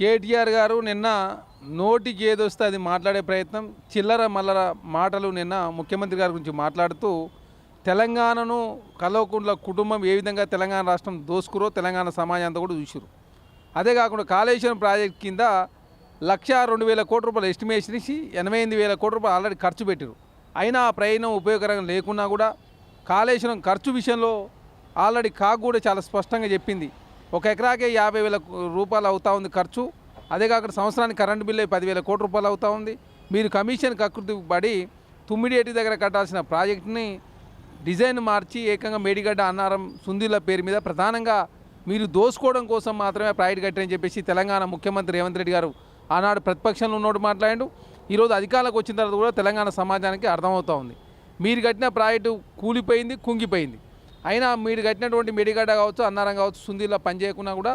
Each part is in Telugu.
కేటీఆర్ గారు నిన్న నోటికి ఏదొస్తే అది మాట్లాడే ప్రయత్నం చిల్లర మల్లర మాటలు నిన్న ముఖ్యమంత్రి గారి గురించి మాట్లాడుతూ తెలంగాణను కలవకుండా కుటుంబం ఏ విధంగా తెలంగాణ రాష్ట్రం దోసుకురో తెలంగాణ సమాజం అంతా కూడా చూసిరు అదే కాకుండా కాళేశ్వరం ప్రాజెక్ట్ కింద లక్ష రెండు వేల కోట్ల రూపాయలు ఎస్టిమేషన్ ఇచ్చి ఎనభై ఎనిమిది వేల కోట్ల రూపాయలు ఆల్రెడీ ఖర్చు పెట్టారు అయినా ఆ ప్రయాణం ఉపయోగకరంగా లేకున్నా కూడా కాళేశ్వరం ఖర్చు విషయంలో ఆల్రెడీ కాకు కూడా చాలా స్పష్టంగా చెప్పింది. ఒక ఎకరాకే యాభై వేల రూపాయలు అవుతా ఉంది ఖర్చు. అదే కాకుండా సంవత్సరానికి కరెంటు బిల్లు పదివేల కోట్ల రూపాయలు అవుతా ఉంది. మీరు కమిషన్ కకృతి పడి తుమ్మిడేటి దగ్గర కట్టాల్సిన ప్రాజెక్టుని డిజైన్ మార్చి ఏకంగా మేడిగడ్డ అన్నారం సుందీల పేరు మీద ప్రధానంగా మీరు దోసుకోవడం కోసం మాత్రమే ప్రాజెక్ట్ కట్టారని చెప్పేసి తెలంగాణ ముఖ్యమంత్రి రేవంత్ రెడ్డి గారు ఆనాడు ప్రతిపక్షంలో ఉన్నోడు మాట్లాడు ఈరోజు అధికారులకు వచ్చిన తర్వాత కూడా తెలంగాణ సమాజానికి అర్థమవుతూ ఉంది. మీరు కట్టిన ప్రాజెక్టు కూలిపోయింది కుంగిపోయింది. అయినా మీరు కట్టినటువంటి మెడిగడ్డ కావచ్చు అన్నారం కావచ్చు సుందీర్లో పనిచేయకున్నా కూడా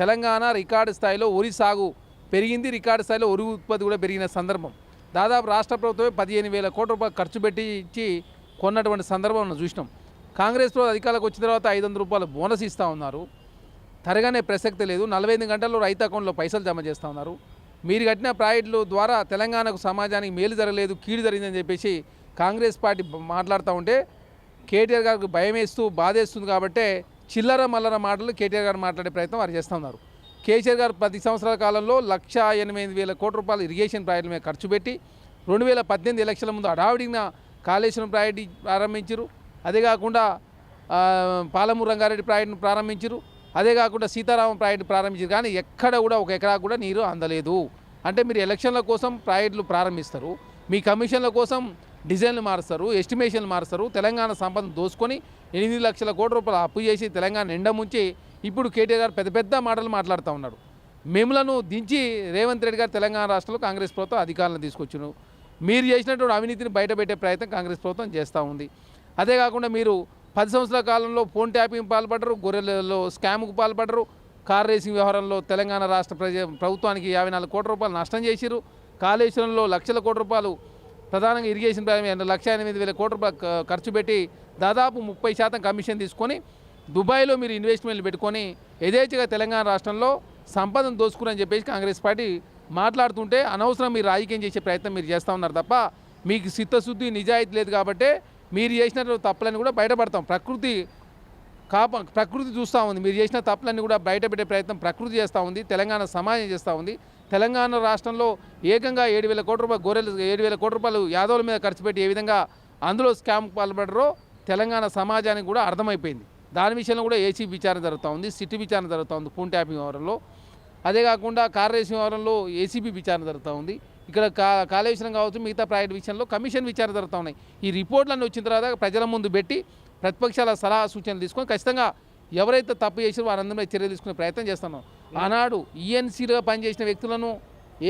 తెలంగాణ రికార్డు స్థాయిలో వరి సాగు పెరిగింది. రికార్డు స్థాయిలో వరి ఉత్పత్తి కూడా పెరిగిన సందర్భం. దాదాపు రాష్ట్ర ప్రభుత్వమే పదిహేను వేల కోట్ల రూపాయలు ఖర్చు పెట్టి ఇచ్చి కొన్నటువంటి సందర్భం మనం చూసినాం. కాంగ్రెస్ ప్రభుత్వం అధికారులకు వచ్చిన తర్వాత ఐదు వందల రూపాయలు బోనస్ ఇస్తూ ఉన్నారు. తరగనే ప్రసక్తి లేదు. నలభై ఐదు గంటల్లో రైతు అకౌంట్లో పైసలు జమ చేస్తూ ఉన్నారు. మీరు కట్టిన ప్రాజెక్టుల ద్వారా తెలంగాణకు సమాజానికి మేలు జరగలేదు కీడు జరిగిందని చెప్పేసి కాంగ్రెస్ పార్టీ మాట్లాడుతూ ఉంటే కేటీఆర్ గారికి భయం వేస్తూ బాధేస్తుంది కాబట్టే చిల్లర మల్లర మాటలు కేటీఆర్ గారు మాట్లాడే ప్రయత్నం వారు చేస్తున్నారు కేసీఆర్ గారు పది సంవత్సరాల కాలంలో లక్ష ఎనిమిది వేల కోట్ల రూపాయలు ఇరిగేషన్ ప్రాజెక్టుల మీద ఖర్చు పెట్టి రెండు వేల పద్దెనిమిది ఎలక్షన్ల ముందు అడావిడిన కాళేశ్వరం ప్రాజెక్టు ప్రారంభించారు అదే కాకుండా పాలమూరు రంగారెడ్డి ప్రాజెక్టును ప్రారంభించారు అదే కాకుండా సీతారామం ప్రాజెక్టు ప్రారంభించారు కానీ ఎక్కడ కూడా ఒక ఎకరా కూడా నీరు అందలేదు. అంటే మీరు ఎలక్షన్ల కోసం ప్రాజెక్టులు ప్రారంభిస్తారు. మీ కమిషన్ల కోసం డిజైన్లు మారుస్తారు ఎస్టిమేషన్లు మారుస్తారు తెలంగాణ సంపదను దోసుకొని ఎనిమిది లక్షల కోట్ల రూపాయలు అప్పు చేసి తెలంగాణ నిండా ముంచి ఇప్పుడు కేటీఆర్ గారు పెద్ద పెద్ద మాటలు మాట్లాడుతూ ఉన్నాడు మిమ్మలను దించి రేవంత్ రెడ్డి గారు తెలంగాణ రాష్ట్రంలో కాంగ్రెస్ ప్రభుత్వం అధికారంలో తీసుకొచ్చును. మీరు చేసినటువంటి అవినీతిని బయటపెట్టే ప్రయత్నం కాంగ్రెస్ ప్రభుత్వం చేస్తూ ఉంది. అదే కాకుండా మీరు పది సంవత్సరాల కాలంలో ఫోన్ ట్యాపింగ్ పాల్పడరు గొర్రెలలో స్కామ్కు పాల్పడరు కార్ రేసింగ్ వ్యవహారంలో తెలంగాణ రాష్ట్ర ప్రజ ప్రభుత్వానికి యాభై నాలుగు కోట్ల రూపాయలు నష్టం చేసిరు కాళేశ్వరంలో లక్షల కోట్ల రూపాయలు ప్రధానంగా ఇరిగేషన్ ప్రారంభం లక్ష ఎనిమిది వేల కోట్ల రూపాయలు ఖర్చు పెట్టి దాదాపు ముప్పై శాతం కమిషన్ తీసుకొని దుబాయ్లో మీరు ఇన్వెస్ట్మెంట్లు పెట్టుకొని యథేచ్ఛగా తెలంగాణ రాష్ట్రంలో సంపదను దోసుకురని చెప్పేసి కాంగ్రెస్ పార్టీ మాట్లాడుతుంటే అనవసరం మీరు రాజకీయం చేసే ప్రయత్నం మీరు చేస్తూ ఉన్నారు తప్ప మీకు చిత్తశుద్ధి నిజాయితీ లేదు కాబట్టి మీరు చేసిన తప్పులని కూడా బయటపడతాం. ప్రకృతి కాప ప్రకృతి చూస్తూ ఉంది. మీరు చేసిన తప్పులన్నీ కూడా బయటపెట్టే ప్రయత్నం ప్రకృతి చేస్తూ ఉంది. తెలంగాణ సమాజం చేస్తూ ఉంది. తెలంగాణ రాష్ట్రంలో ఏకంగా ఏడు వేల కోట్ల రూపాయలు గొర్రెలు ఏడు వేల కోట్ల రూపాయలు యాదవుల మీద ఖర్చు పెట్టి ఏ విధంగా అందులో స్కామ్ పాల్పడరో తెలంగాణ సమాజానికి కూడా అర్థమైపోయింది. దాని విషయంలో కూడా ఏసీ విచారణ జరుగుతూ ఉంది సిటీ విచారణ జరుగుతూ ఉంది ఫోన్ ట్యాపింగ్ వ్యవహారంలో. అదే కాకుండా కార్ రేసింగ్ వ్యవహారంలో ఏసీబీ విచారణ జరుగుతూ ఉంది. ఇక్కడ కా కాళేశ్వరం కావచ్చు మిగతా ప్రైవేట్ విషయంలో కమిషన్ విచారణ జరుగుతూ ఉన్నాయి. ఈ రిపోర్ట్లన్నీ వచ్చిన తర్వాత ప్రజల ముందు పెట్టి ప్రతిపక్షాల సలహా సూచనలు తీసుకొని ఖచ్చితంగా ఎవరైతే తప్పు చేసారో వారందరి చర్య తీసుకునే ప్రయత్నం చేస్తున్నాం. ఆనాడు ఈఎన్సీలుగా పనిచేసిన వ్యక్తులను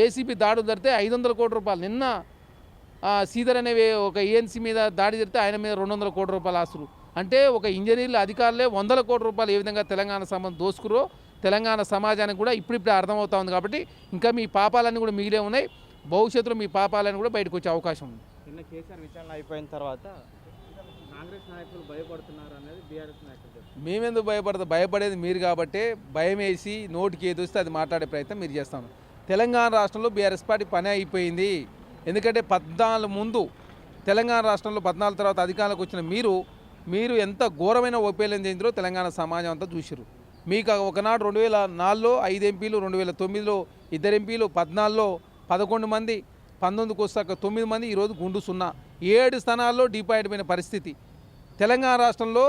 ఏసీబీ దాడులు జరిగితే ఐదు వందల కోట్ల రూపాయలు. నిన్న సీధర్ అనే ఒక ఏఎన్సీ మీద దాడి జరిగితే ఆయన మీద రెండు వందల కోట్ల రూపాయలు ఆస్తులు. అంటే ఒక ఇంజనీర్ల అధికారులే వందల కోట్ల రూపాయలు ఏ విధంగా తెలంగాణ సంబంధం దోసుకురో తెలంగాణ సమాజానికి కూడా ఇప్పుడిప్పుడే అర్థమవుతా ఉంది కాబట్టి ఇంకా మీ పాపాలన్నీ కూడా మిగిలే ఉన్నాయి. భవిష్యత్తులో మీ పాపాలన్నీ కూడా బయటకు వచ్చే అవకాశం ఉంది. నిన్న కేసీఆర్ విచారణ అయిపోయిన తర్వాత కాంగ్రెస్ నాయకులు భయపడుతున్నారు అనేది బీఆర్ఎస్ నాయకులు మేమెందుకు భయపడదు భయపడేది మీరు కాబట్టే భయం వేసి నోటికి ఏది వస్తే అది మాట్లాడే ప్రయత్నం మీరు చేస్తాను తెలంగాణ రాష్ట్రంలో బీఆర్ఎస్ పార్టీ పని అయిపోయింది. ఎందుకంటే పద్నాలుగు ముందు తెలంగాణ రాష్ట్రంలో పద్నాలుగు తర్వాత అధికారంలోకి వచ్చిన మీరు మీరు ఎంత ఘోరమైన ఓపీఎల్ఎం చెందిరో తెలంగాణ సమాజం అంతా చూసిరు మీకు ఒకనాడు రెండు వేల నాలుగులో ఐదు ఎంపీలు రెండు వేల తొమ్మిదిలో ఇద్దరు ఎంపీలు పద్నాలుగులో పదకొండు మంది పంతొమ్మిదికి వస్తాక తొమ్మిది మంది ఈరోజు గుండు సున్నా. ఏడు స్థానాల్లో డిపాయిడ్ పరిస్థితి. తెలంగాణ రాష్ట్రంలో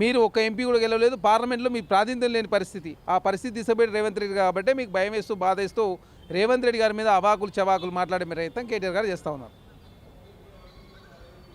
మీరు ఒక ఎంపీ కూడా గెలవలేదు పార్లమెంట్లో మీ ప్రాతినిధ్యం లేని పరిస్థితి. ఆ పరిస్థితి తీసబెట్టి రేవంత్ రెడ్డి కాబట్టి మీకు భయం వేస్తూ బాధ వేస్తూ రేవంత్ రెడ్డి గారి మీద అవాకులు చవాకులు మాట్లాడే ప్రయత్నం కేటీఆర్ గారు చేస్తూ ఉన్నారు.